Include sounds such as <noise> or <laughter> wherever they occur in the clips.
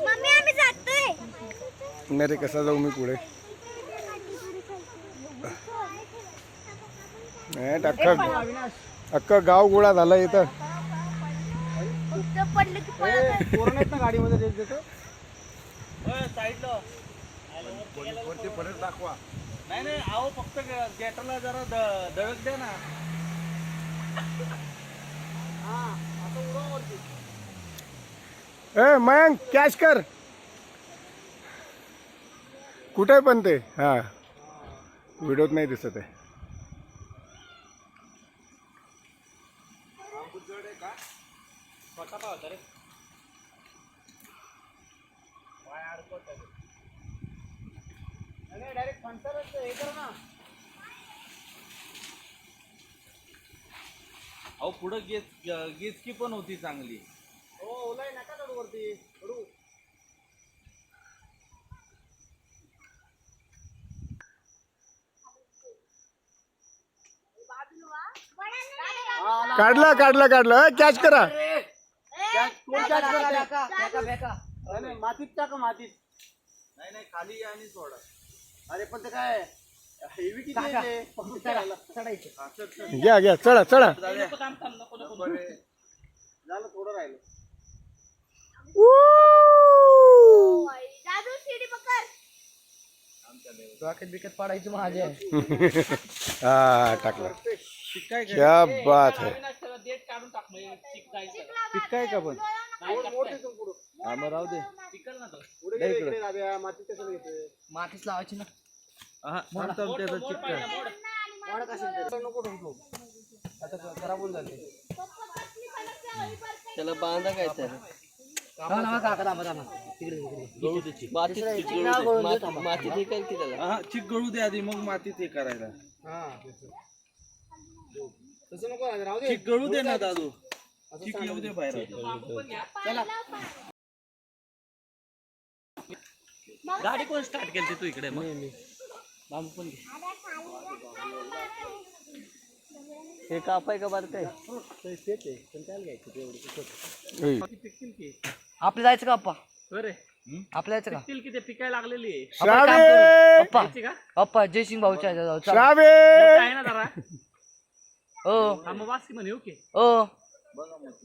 Mummy आम्ही जातोय. नाही रे कसा जाऊ मी पुढे? अख्खं अख्खं गाव गोळा झाला इथं. गाडीमध्ये देत देतो? नाही नाही अहो फक्त गेटाला जरा द्या ना. ए मयंक कॅश कर. कुठे पण ते? हा. व्हिडिओत नाही दिसत आहे. अहो पुढं गेच गीतकी पण होती चांगली. काढला काढला काढला. कॅच करा. मातीत टाका मातीत. नाही नाही खाली या आणि सोडा. अरे पण ते काय? हेवी किती आहे ते? घ्या घ्या चढा चढा. झालं थोडं राहिलं. दादू शिडी पकड हा टाकला. क्या बात है. पिकाय का पण. हा मग राहू दे. इकडे. घेतोय? मातीच लावायची ना. हा थांब त्याचा नको. आता खराब होऊन झाले त्याला बांधा काय तर माती हे काय की त्याला हा चिक गळू दे आधी मग मातीत हे करायला. हा तसं नको राहू दे, राहू दे चिक गळू दे ना दादू. चिक येऊ दे बाहेर. गाडी कोण स्टार्ट केली तू इकडे मग? बांबू पण घे. हे कापाय का बार काय. आपलं जायचं का अप्पा बरे. आपलं जायचं का? किती पिकायला लागलेली आहे? श्रावे! अप्पा अप्पा जयसिंग भाऊच्या ह्याच्यात जाऊ चला. आहे ना जरा? ओ हा. मग वासी म्हणे ओके ओ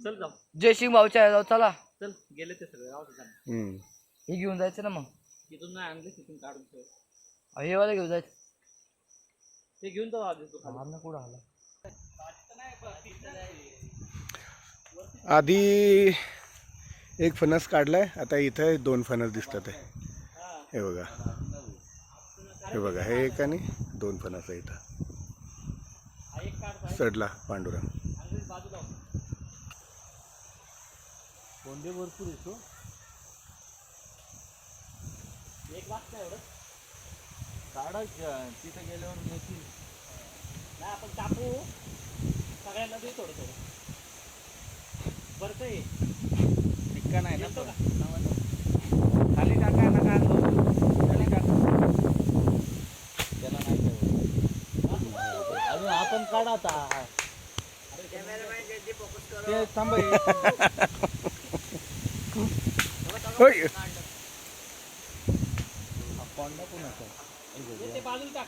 चल जाऊ. जयसिंग भाऊच्या ह्याच्यात जाऊ चला. चल गेले ते सगळे राहू दे त्यांना. हम्म. हे घेऊन जायचं ना मग. इथून नाही आणले तिथून काढून ठेव. हे वाला घेऊन जायचं. ते घेऊन जाऊ आधी तू खाली. आमना कुठं आला? आधी एक फणस काढलाय आता इथे दोन फणस दिसतात आहे. हे बघा. हे बघा हे एक आणि दोन फणस आहे इथं. चढला पांडुरंग. कोंडे भरपूर येतो एक वाजता एवढं. काढा क- तिथं गेल्यावर नाही आपण कापू. सगळ्यांना दे थोडं थोडं. बरं ते. टिक्का नाही ना पण. खाली टाका नका आणू. खाली टाका. त्याला नाही. अजून आपण काढा आता. ते थांब हे. ते टाक.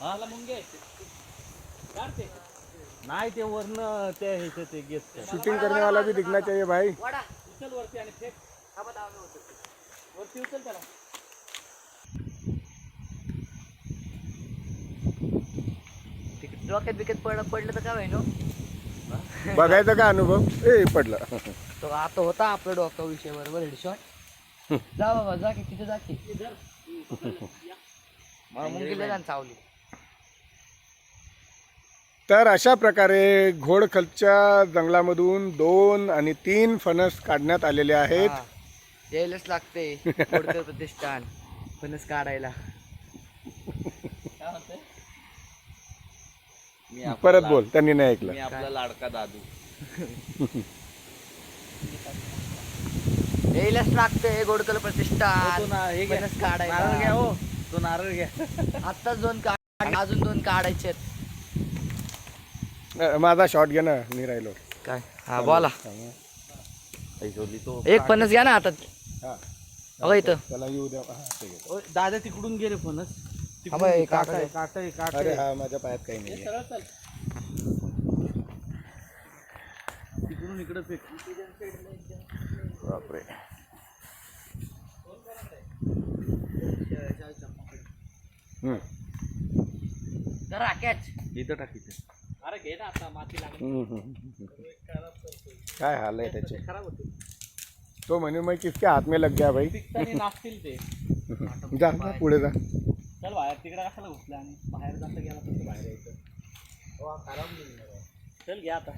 मला मुंगे. काढते नाही ते वरन ते ह्याचं ते गेट शूटिंग करने वाला भी दिखना चाहिए भाई. उचल वरती आणि फेक. वरती उचल त्याला. तिकडे डोक्यात बिकत पडलं पडलं तर काय होईन हो? बघायचा का अनुभव? ए पडला. तो आता होता आपलं डोका विषय बरोबर हेडशॉट जा बाबा जा की तिथे जा की. मला मुंगीला जा चावली. तर अशा प्रकारे घोडखलच्या जंगलामधून दोन आणि तीन फणस काढण्यात आलेले आहेत. हा. यायलाच लागते प्रतिष्ठान फणस काढायला. मी आपला परत बोल त्यांनी नाही ऐकलं. मी आपला लाडका दादू. <laughs> यायलाच लागते गोडकर प्रतिष्ठान हे फणस नारळ घ्या काढायला हो. तो नारळ घ्या. आत्ताच दोन काढ अजून दोन काढायचे आहेत. अ, माझा शॉट घे ना मी राहिलो. काय? हा बोला. एक फणस घ्या ना हातात हा. बघा इथं. त्याला येऊ द्या. हा ते घे. ओय, दादा तिकडून गेले फणस. हा बघ, हे काटा काटा आहे काटा आहे काटा अरे आहे हा माझ्या पायात काही नाही सरळ चल. तिकडून इकडे फेक. बापरे. हम्म. जरा कॅच इथं टाक इथे. अरे घे ना आता माती लागली. हम्म, हम्म. काय हाल आहे त्याचे? खराब होते. तो म्हणे मग किसके हात में लग गया भाई. पिकतानी नाचतील ते. <laughs> जा जा पुढे जा. चल बाहेर तिकडे कशाला घुसला आणि बाहेर जाता गेला तर बाहेर यायचं. चल घ्या आता.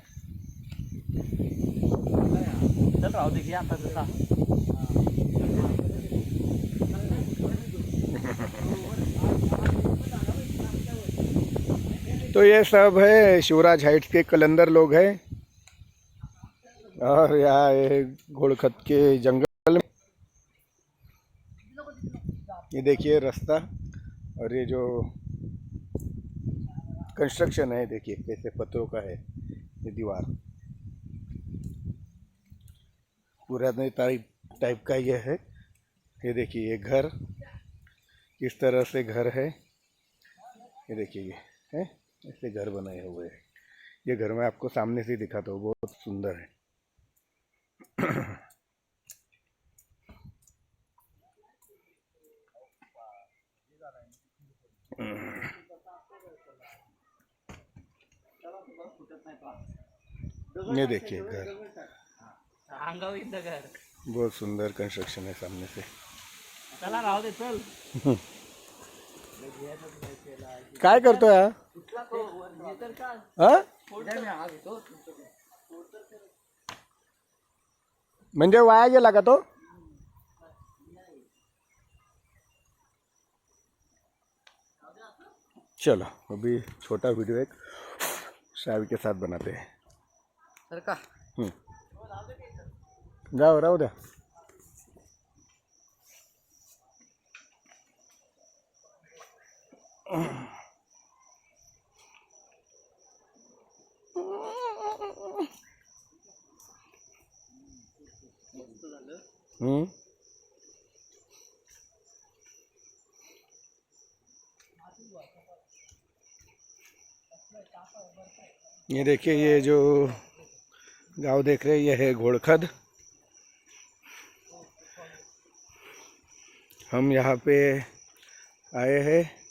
चल राहू दे घे आता जसा <laughs> तो ये सब है, शिवराज हाइट्स के कलंदर लोग हैं। और यहाँ घोड़खत के जंगल में। ये देखिए रास्ता, और ये जो कंस्ट्रक्शन है, देखिए कैसे पत्थरों का है, ये दीवार। पुराने टाइप टाइप का ये है। ये देखिए, ये घर, किस तरह से घर है। ये देखिए, ये, है? ऐसे घर बनाए हुए हैं। ये घर मैं आपको सामने से दिखाता हूँ बहुत सुंदर है। ये देखिए घर। घर। बहुत सुंदर कंस्ट्रक्शन है सामने से। चला दे चल। <laughs> काय करतोय हा? म्हणजे वाया गेला का तो? चलो अभी छोटा वीडियो एक शावी के साथ बनाते हैं। तर का हम्म. जाओ राहू द्या। हम्म ये देखिए, ये जो गाँव देख रहे हैं, ये है घोड़खद। हम यहाँ पे आए हैं।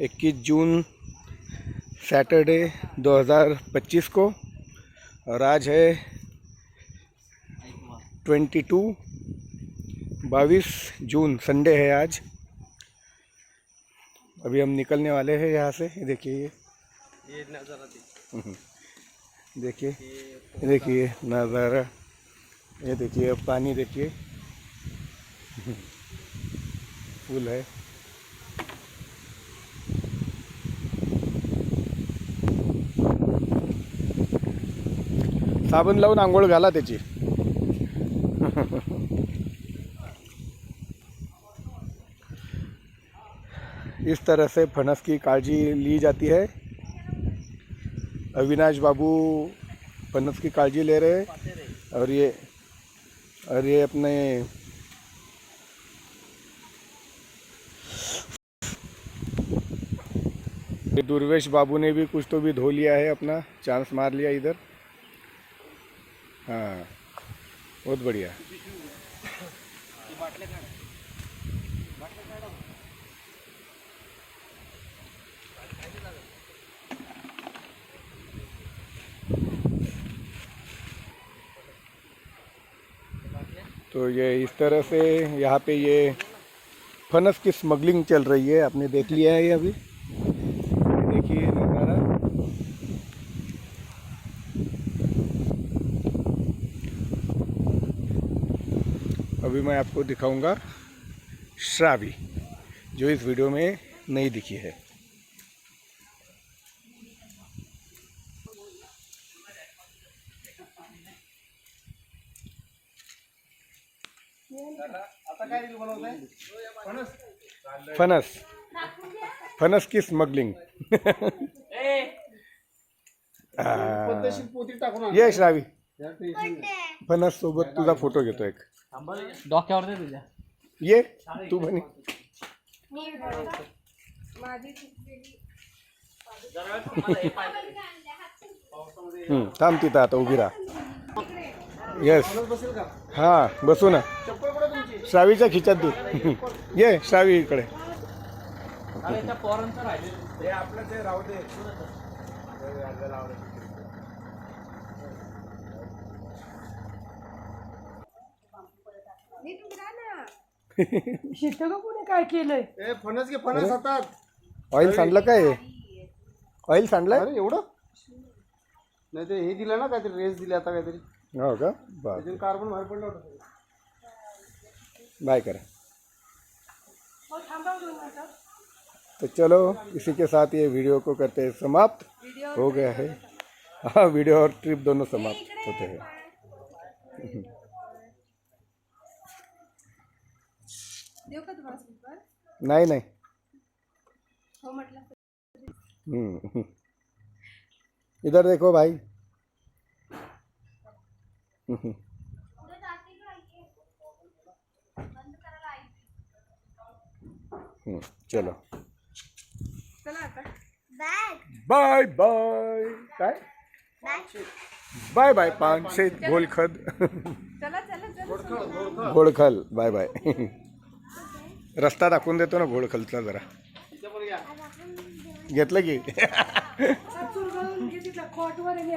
21 जून, सैटरडे 2025 को। और आज है 22 बाईस जून, संडे है आज। अभी हम निकलने वाले हैं यहाँ से। देखिए ये। ये नज़ारा देखिए देखिए नज़ारा। ये देखिए, अब पानी देखिए। फूल है। साबण लावून आंघोळ घाला त्याची. इस तरह से फनस की काळजी ली जाती है. अविनाश बाबू फनस की काळजी ले रहे हैं और ये और ये अपने दुर्वेश बाबू ने भी कुछ तो भी धो लिया है अपना चांस मार लिया इधर। हाँ बहुत बढ़िया। तो ये इस तरह से यहाँ पे ये फनस की स्मगलिंग चल रही है। आपने देख लिया है ये अभी? देखिए नज़ारा। अभी मैं आपको दिखाऊँगा श्रावी जो इस वीडियो में नहीं दिखी है। फनस। फनस की स्मगलिंग. ये श्रावी। फणस सोबत तुझा फोटो घेतो एक. डोक्यावर दे तुझ्या. ये तू म्हणे. हम्म, थांब तिथं आता उभी राहा. येस हा बसू ना. श्रावीच्या खिच्यात दे. ये श्रावी इकडे. अरे त्या पोरांचं राहिले आपलं ते राहू दे. शेत का कोणी काय केलंय? ए फणस घे फणस हातात. ऑइल सांडलं काय ऑइल सांडलं अरे एवढं? नाही ते हे दिलं ना काहीतरी रेस दिली आता काहीतरी. हो का? कार्बन बाहेर पडलं होतं बाय करा. तो चलो इसी के साथ ये वीडियो को करते हैं समाप्त. हो गया है। हाँ वीडियो और ट्रिप दोनों समाप्त होते हैं। <laughs> नहीं नहीं. हम्म, हम्म। इधर देखो भाई. हम्म, हम्म, चलो. बॅग बाय बाय काय? बाय बाय पानशे घोलखद घोळखल बाय बाय रस्ता दाखवून देतो ना घोळखलचा जरा. घेतलं की? खोटवर हे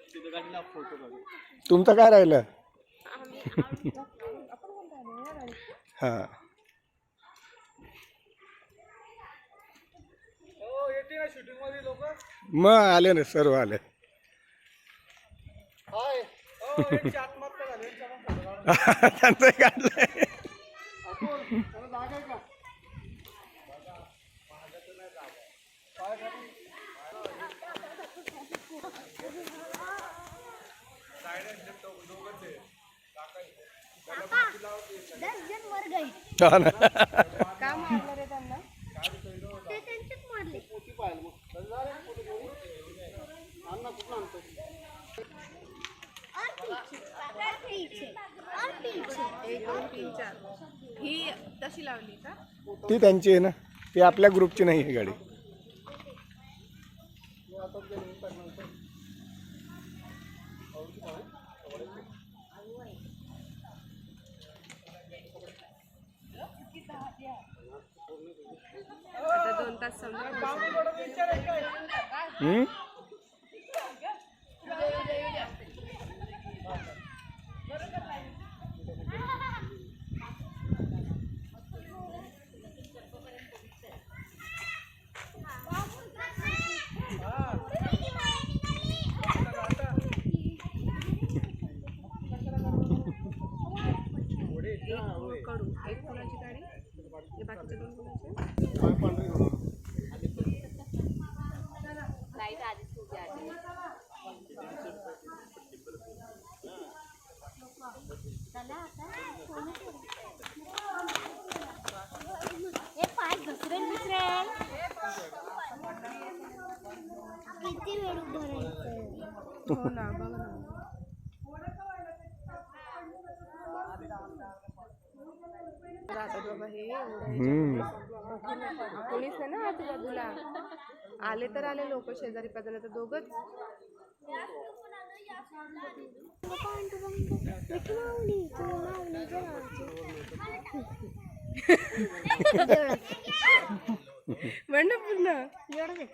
तुमचं काय राहिलं? हा. लोक. मग आले ना सर्व आले. हो. <laughs> त्यांचं काढलंय का दस जण वर गए हा ही तशी लावली का? ती त्यांची आहे ना. ती आपल्या ग्रुपची नाही आहे गाडी. आता दोन तास समजा हम्म? कडू एक कोणाची गाडी हे बाकीचे दोन कोणाचे चला आता कोणी केलं? हे पाय घसरेल बिसरेल किती वेळ उभं राहायचं? हो ना बघ राहतात बाबा हे. कोणीच नाही ना आजूबाजूला आले तर आले लोक शेजारी पाजारी तर दोघच. म्हण पूर्ण. एवढंच